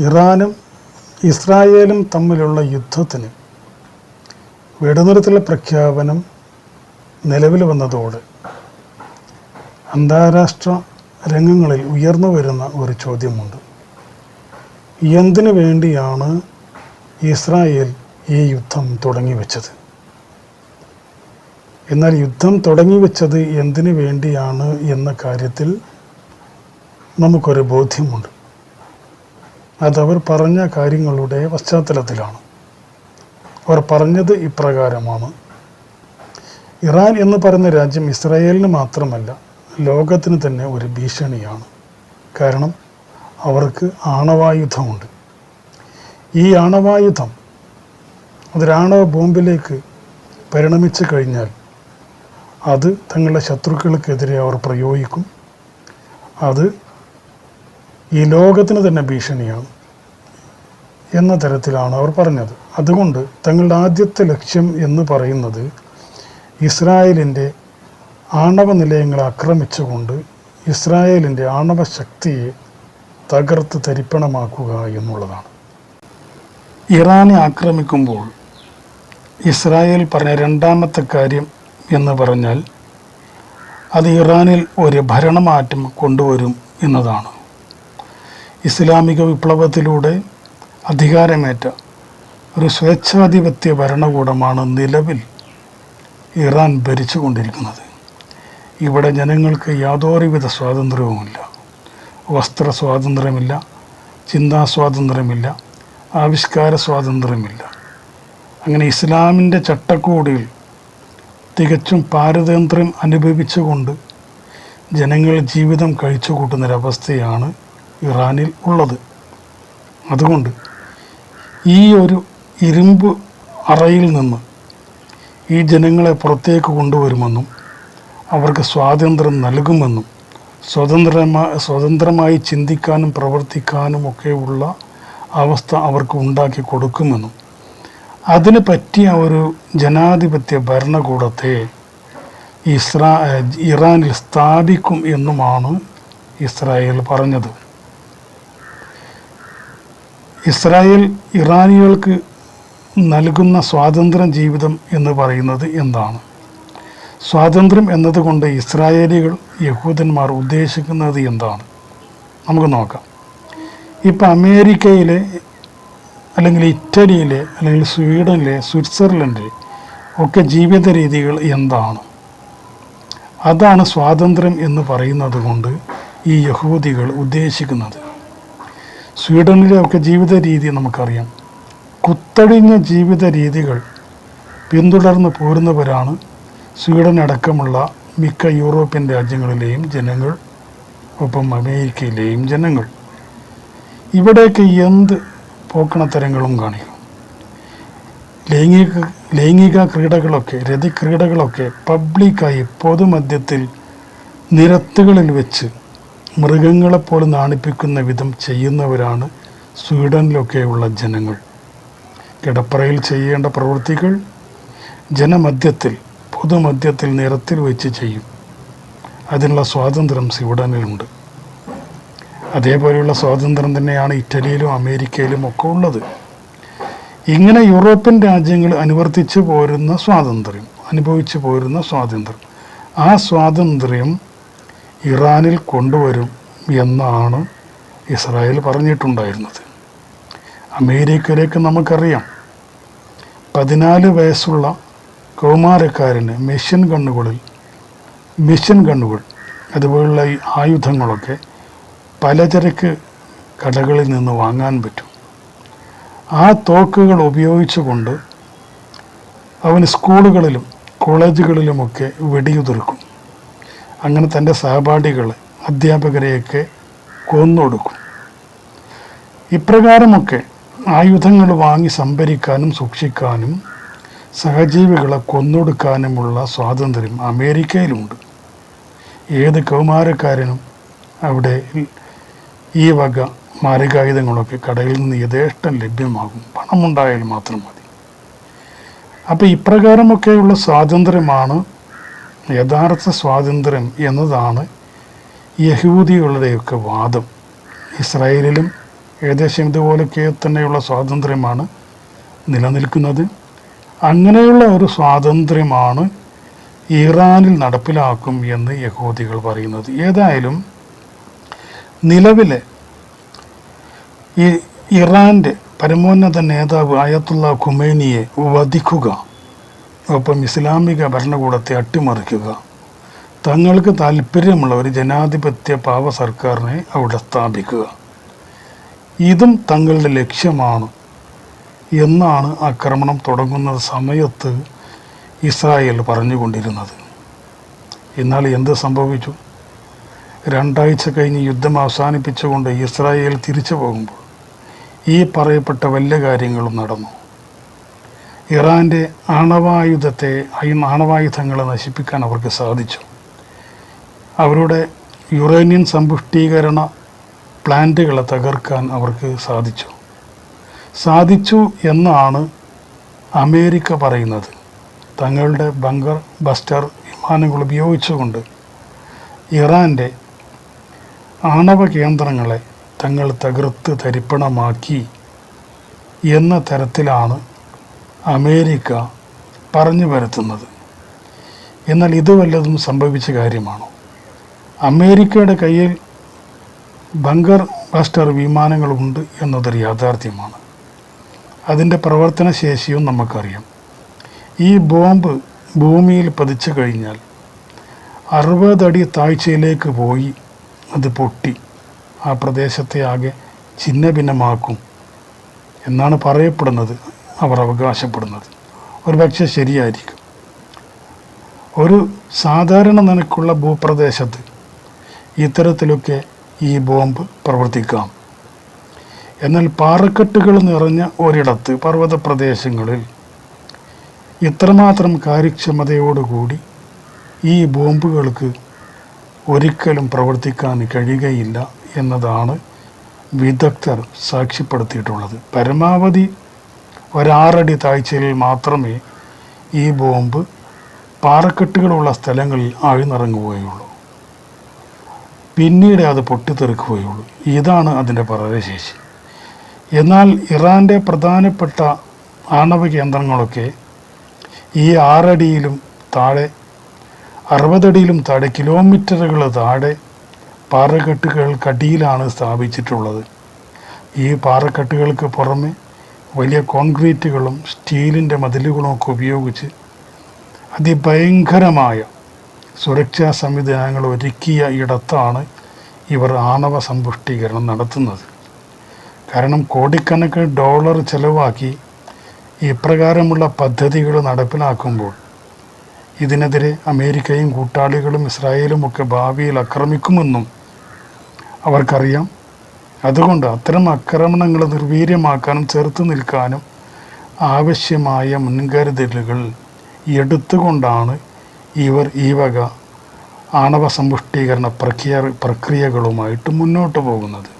ഇറാനും ഇസ്രായേലും തമ്മിലുള്ള യുദ്ധത്തിന് വെടിനിർത്തൽ പ്രഖ്യാപനം നിലവിൽ വന്നതോടെ അന്താരാഷ്ട്ര രംഗങ്ങളിൽ ഉയർന്നു വരുന്ന ഒരു ചോദ്യമുണ്ട്. എന്തിനു വേണ്ടിയാണ് ഇസ്രായേൽ ഈ യുദ്ധം തുടങ്ങി വെച്ചത്? എന്നാൽ യുദ്ധം തുടങ്ങി വെച്ചത് എന്തിനു വേണ്ടിയാണ് എന്ന കാര്യത്തിൽ നമുക്കൊരു ബോധ്യമുണ്ട്. അതവർ പറഞ്ഞ കാര്യങ്ങളുടെ പശ്ചാത്തലത്തിലാണ്. അവർ പറഞ്ഞത് ഇപ്രകാരമാണ്. ഇറാൻ എന്ന് പറയുന്ന രാജ്യം ഇസ്രായേലിന് മാത്രമല്ല ലോകത്തിന് തന്നെ ഒരു ഭീഷണിയാണ്. കാരണം അവർക്ക് ആണവായുധമുണ്ട്. ഈ ആണവായുധം അതൊരാണവ ബോംബിലേക്ക് പരിണമിച്ചു കഴിഞ്ഞാൽ അത് തങ്ങളുടെ ശത്രുക്കൾക്കെതിരെ അവർ പ്രയോഗിക്കും. അത് ഈ ലോകത്തിന് തന്നെ ഭീഷണിയാണ് എന്ന തരത്തിലാണ് അവർ പറഞ്ഞത്. അതുകൊണ്ട് തങ്ങളുടെ ആദ്യത്തെ ലക്ഷ്യം എന്ന് പറയുന്നത് ഇസ്രായേലിന്റെ ആണവ നിലയങ്ങളെ ആക്രമിച്ചുകൊണ്ട് ഇസ്രായേലിന്റെ ആണവ ശക്തിയെ തകർത്ത് തരിപ്പണമാക്കുക എന്നുള്ളതാണ്. ഇറാനെ ആക്രമിക്കുമ്പോൾ ഇസ്രായേൽ പറഞ്ഞ രണ്ടാമത്തെ കാര്യം എന്ന് പറഞ്ഞാൽ അത് ഇറാനിൽ ഒരു ഭരണമാറ്റം കൊണ്ടുവരും എന്നതാണ്. ഇസ്ലാമിക വിപ്ലവത്തിലൂടെ അധികാരമേറ്റ ഒരു സ്വേച്ഛാധിപത്യ ഭരണകൂടമാണ് നിലവിൽ ഇറാൻ ഭരിച്ചുകൊണ്ടിരിക്കുന്നത്. ഇവിടെ ജനങ്ങൾക്ക് യാതൊരുവിധ സ്വാതന്ത്ര്യവുമില്ല. വസ്ത്ര സ്വാതന്ത്ര്യമില്ല ചിന്താ സ്വാതന്ത്ര്യമില്ല ആവിഷ്കാര സ്വാതന്ത്ര്യമില്ല. അങ്ങനെ ഇസ്ലാമിന്റെ ചട്ടക്കൂടിൽ തികച്ചും പാരതന്ത്ര്യം അനുഭവിച്ചുകൊണ്ട് ജനങ്ങൾ ജീവിതം കഴിച്ചു കൂട്ടുന്നൊരവസ്ഥയാണ് ഇറാനിൽ ഉള്ളത്. അതുകൊണ്ട് ഈ ഒരു ഇരുമ്പ് അറയിൽ നിന്ന് ഈ ജനങ്ങളെ പുറത്തേക്ക് കൊണ്ടുവരുമെന്നും അവർക്ക് സ്വാതന്ത്ര്യം നൽകുമെന്നും സ്വതന്ത്രമായി സ്വതന്ത്രമായി ചിന്തിക്കാനും പ്രവർത്തിക്കാനും ഒക്കെയുള്ള അവസ്ഥ അവർക്ക് ഉണ്ടാക്കി കൊടുക്കുമെന്നും അതിന് പറ്റിയ ഒരു ജനാധിപത്യ ഭരണകൂടത്തെ ഇസ്രാ ഇറാനിൽ സ്ഥാപിക്കും എന്നുമാണ് ഇസ്രായേൽ പറഞ്ഞത്. ഇസ്രായേൽ ഇറാനികൾക്ക് നൽകുന്ന സ്വാതന്ത്ര്യം ജീവിതം എന്ന് പറയുന്നത് എന്താണ്? സ്വാതന്ത്ര്യം എന്നതുകൊണ്ട് ഇസ്രായേലികൾ യഹൂദന്മാർ ഉദ്ദേശിക്കുന്നത് എന്താണ്? നമുക്ക് നോക്കാം. ഇപ്പം അമേരിക്കയിലെ അല്ലെങ്കിൽ ഇറ്റലിയിലെ അല്ലെങ്കിൽ സ്വീഡനിലെ സ്വിറ്റ്സർലൻഡിലെ ഒക്കെ ജീവിത രീതികൾ എന്താണ്? അതാണ് സ്വാതന്ത്ര്യം എന്ന് പറയുന്നത് കൊണ്ട് ഈ യഹൂദികൾ ഉദ്ദേശിക്കുന്നത്. സ്വീഡനിലെ ഒക്കെ ജീവിത രീതി നമുക്കറിയാം. കുത്തഴിഞ്ഞ ജീവിത രീതികൾ പിന്തുടർന്ന് പോരുന്നവരാണ് സ്വീഡൻ അടക്കമുള്ള മിക്ക യൂറോപ്യൻ രാജ്യങ്ങളിലെയും ജനങ്ങൾ ഒപ്പം അമേരിക്കയിലെയും ജനങ്ങൾ. ഇവിടേക്ക് എന്ത് പോക്കണത്തരങ്ങളും കാണിക്കും. ലൈംഗിക ലൈംഗിക ക്രീഡകളൊക്കെ രതിക്രീഡകളൊക്കെ പബ്ലിക്കായി പൊതുമധ്യത്തിൽ നിരത്തുകളിൽ വെച്ച് മൃഗങ്ങളെപ്പോലെ നാണിപ്പിക്കുന്ന വിധം ചെയ്യുന്നവരാണ് സ്വീഡനിലൊക്കെയുള്ള ജനങ്ങൾ. കിടപ്പറയിൽ ചെയ്യേണ്ട പ്രവൃത്തികൾ ജനമധ്യത്തിൽ പൊതുമധ്യത്തിൽ നിരത്തിൽ വെച്ച് ചെയ്യും. അതിനുള്ള സ്വാതന്ത്ര്യം സ്വീഡനിലുണ്ട്. അതേപോലെയുള്ള സ്വാതന്ത്ര്യം തന്നെയാണ് ഇറ്റലിയിലും അമേരിക്കയിലും ഒക്കെ ഉള്ളത്. ഇങ്ങനെ യൂറോപ്യൻ രാജ്യങ്ങൾ അനുവർത്തിച്ചു പോരുന്ന സ്വാതന്ത്ര്യം അനുഭവിച്ചു പോരുന്ന സ്വാതന്ത്ര്യം. ആ സ്വാതന്ത്ര്യം ഇറാനിൽ കൊണ്ടുവരും എന്നാണ് ഇസ്രായേൽ പറഞ്ഞിട്ടുണ്ടായിരുന്നത്. അമേരിക്കയിലേക്ക് നമുക്കറിയാം പതിനാല് വയസ്സുള്ള കൗമാരക്കാരന് മെഷീൻ ഗണ്ണുകളിൽ മെഷീൻ ഗണ്ണുകൾ അതുപോലുള്ള ഈ ആയുധങ്ങളൊക്കെ പലചരക്ക് കടകളിൽ നിന്ന് വാങ്ങാൻ പറ്റും. ആ തോക്കുകൾ ഉപയോഗിച്ചുകൊണ്ട് അവന് സ്കൂളുകളിലും കോളേജുകളിലുമൊക്കെ വെടിയുതിർക്കും. അങ്ങനെ തന്റെ സഹപാഠികളെ അധ്യാപകരെയൊക്കെ കൊന്നൊടുക്കും. ഇപ്രകാരമൊക്കെ ആയുധങ്ങൾ വാങ്ങി സംഭരിക്കാനും സൂക്ഷിക്കാനും സഹജീവികളെ കൊന്നൊടുക്കാനുമുള്ള സ്വാതന്ത്ര്യം അമേരിക്കയിലുണ്ട്. ഏത് കൗമാരക്കാരനും അവിടെ ഈ വക മാരകായുധങ്ങളൊക്കെ കടയിൽ നിന്ന് യഥേഷ്ടം ലഭ്യമാകും. പണമുണ്ടായാൽ മാത്രം മതി. അപ്പോൾ ഇപ്രകാരമൊക്കെയുള്ള സ്വാതന്ത്ര്യമാണ് യഥാർത്ഥ സ്വാതന്ത്ര്യം എന്നതാണ് യഹൂദികളുടെയൊക്കെ വാദം. ഇസ്രായേലിലും ഏകദേശം ഇതുപോലൊക്കെ തന്നെയുള്ള സ്വാതന്ത്ര്യമാണ് നിലനിൽക്കുന്നത്. അങ്ങനെയുള്ള ഒരു സ്വാതന്ത്ര്യമാണ് ഇറാനിൽ നടപ്പിലാക്കും എന്ന് യഹൂദികൾ പറയുന്നത്. ഏതായാലും നിലവിലെ ഈ ഇറാന്റെ പരമോന്നത നേതാവ് അയത്തുള്ള ഖുമേനിയെ വധിക്കുക ഒപ്പം ഇസ്ലാമിക ഭരണകൂടത്തെ അട്ടിമറിക്കുക. തങ്ങൾക്ക് താല്പര്യമുള്ള ഒരു ജനാധിപത്യ പാവ സർക്കാരിനെ അവിടെ സ്ഥാപിക്കുക. ഇതും തങ്ങളുടെ ലക്ഷ്യമാണ് എന്നാണ് ആക്രമണം തുടങ്ങുന്ന സമയത്ത് ഇസ്രായേൽ പറഞ്ഞുകൊണ്ടിരുന്നത്. എന്നാൽ എന്ത് സംഭവിച്ചു? രണ്ടാഴ്ച കഴിഞ്ഞ് യുദ്ധം അവസാനിപ്പിച്ചുകൊണ്ട് ഇസ്രായേൽ തിരിച്ചു പോകുമ്പോൾ ഈ പറയപ്പെട്ട വല്ല കാര്യങ്ങളും നടന്നു. ഇറാന്റെ ആണവായുധത്തെ ഈ ആണവായുധങ്ങളെ നശിപ്പിക്കാൻ അവർക്ക് സാധിച്ചു. അവരുടെ യുറേനിയൻ സമ്പുഷ്ടീകരണ പ്ലാന്റുകളെ തകർക്കാൻ അവർക്ക് സാധിച്ചു. സാധിച്ചു എന്നാണ് അമേരിക്ക പറയുന്നത്. തങ്ങളുടെ ബങ്കർ ബസ്റ്റർ വിമാനങ്ങൾ ഉപയോഗിച്ചുകൊണ്ട് ഇറാന്റെ ആണവ കേന്ദ്രങ്ങളെ തങ്ങൾ തകർത്ത് തരിപ്പണമാക്കി എന്ന തരത്തിലാണ് അമേരിക്ക പറഞ്ഞു വരുത്തുന്നത് എന്നാൽ ഇത് വല്ലതും സംഭവിച്ച കാര്യമാണോ? അമേരിക്കയുടെ കയ്യിൽ ബങ്കർ ബസ്റ്റർ വിമാനങ്ങളുണ്ട് എന്നതൊരു യാഥാർത്ഥ്യമാണ്. അതിന്റെ പ്രവർത്തന ശേഷിയും നമുക്കറിയാം. ഈ ബോംബ് ഭൂമിയിൽ പതിച്ചു കഴിഞ്ഞാൽ അറുപതടി താഴ്ചയിലേക്ക് പോയി അത് പൊട്ടി. ആ പ്രദേശത്തെ ആകെ ഛിന്നഭിന്നമാക്കും എന്നാണ് പറയപ്പെടുന്നത്. അവർ അവകാശപ്പെടുന്നത്. ഒരു പക്ഷേ ശരിയായിരിക്കും. ഒരു സാധാരണ നിനക്കുള്ള ഭൂപ്രദേശത്ത് ഇത്തരത്തിലൊക്കെ ഈ ബോംബ് പ്രവർത്തിക്കാം. എന്നാൽ പാറക്കെട്ടുകൾ നിറഞ്ഞ ഒരിടത്ത് പർവത പ്രദേശങ്ങളിൽ ഇത്രമാത്രം കാര്യക്ഷമതയോടുകൂടി ഈ ബോംബുകൾക്ക് ഒരിക്കലും പ്രവർത്തിക്കാൻ കഴിയുകയില്ല എന്നതാണ് വിദഗ്ധർ സാക്ഷ്യപ്പെടുത്തിയിട്ടുള്ളത്. പരമാവധി ഒരാറടി താഴ്ചയിൽ മാത്രമേ ഈ ബോംബ് പാറക്കെട്ടുകളുള്ള സ്ഥലങ്ങളിൽ ആഴ്ന്നിറങ്ങുകയുള്ളൂ. പിന്നീട് അത് പൊട്ടിത്തെറിക്കുകയുള്ളൂ. ഇതാണ് അതിന്റെ പ്രളയശേഷി എന്നാൽ ഇറാന്റെ പ്രധാനപ്പെട്ട ആണവ കേന്ദ്രങ്ങളൊക്കെ ഈ ആറടിയിലും താഴെ അറുപതടിയിലും താഴെ കിലോമീറ്ററുകൾ താഴെ പാറക്കെട്ടുകൾക്കടിയിലാണ് സ്ഥാപിച്ചിട്ടുള്ളത്. ഈ പാറക്കെട്ടുകൾക്ക് പുറമെ വലിയ കോൺക്രീറ്റുകളും സ്റ്റീലിന്റെ മതിലുകളും ഒക്കെ ഉപയോഗിച്ച് അതിഭയങ്കരമായ സുരക്ഷാ സംവിധാനങ്ങൾ ഒരുക്കിയ ഇടത്താണ് ഇവർ ആണവ സമ്പുഷ്ടീകരണം നടത്തുന്നത്. കാരണം കോടിക്കണക്കിന് ഡോളർ ചെലവാക്കി ഇപ്രകാരമുള്ള പദ്ധതികൾ നടപ്പിലാക്കുമ്പോൾ ഇതിനെതിരെ അമേരിക്കയും കൂട്ടാളികളും ഇസ്രായേലും ഒക്കെ ഭാവിയിൽ ആക്രമിക്കുമെന്നും അവർക്കറിയാം. അതുകൊണ്ട് അത്തരം ആക്രമണങ്ങൾ നിർവീര്യമാക്കാനും ചെറുത്തു നിൽക്കാനും ആവശ്യമായ മുൻകരുതലുകൾ എടുത്തുകൊണ്ടാണ് ഇവർ ഈ വക ആണവ സമ്പുഷ്ടീകരണ പ്രക്രിയ പ്രക്രിയകളുമായിട്ട് മുന്നോട്ട് പോകുന്നത്.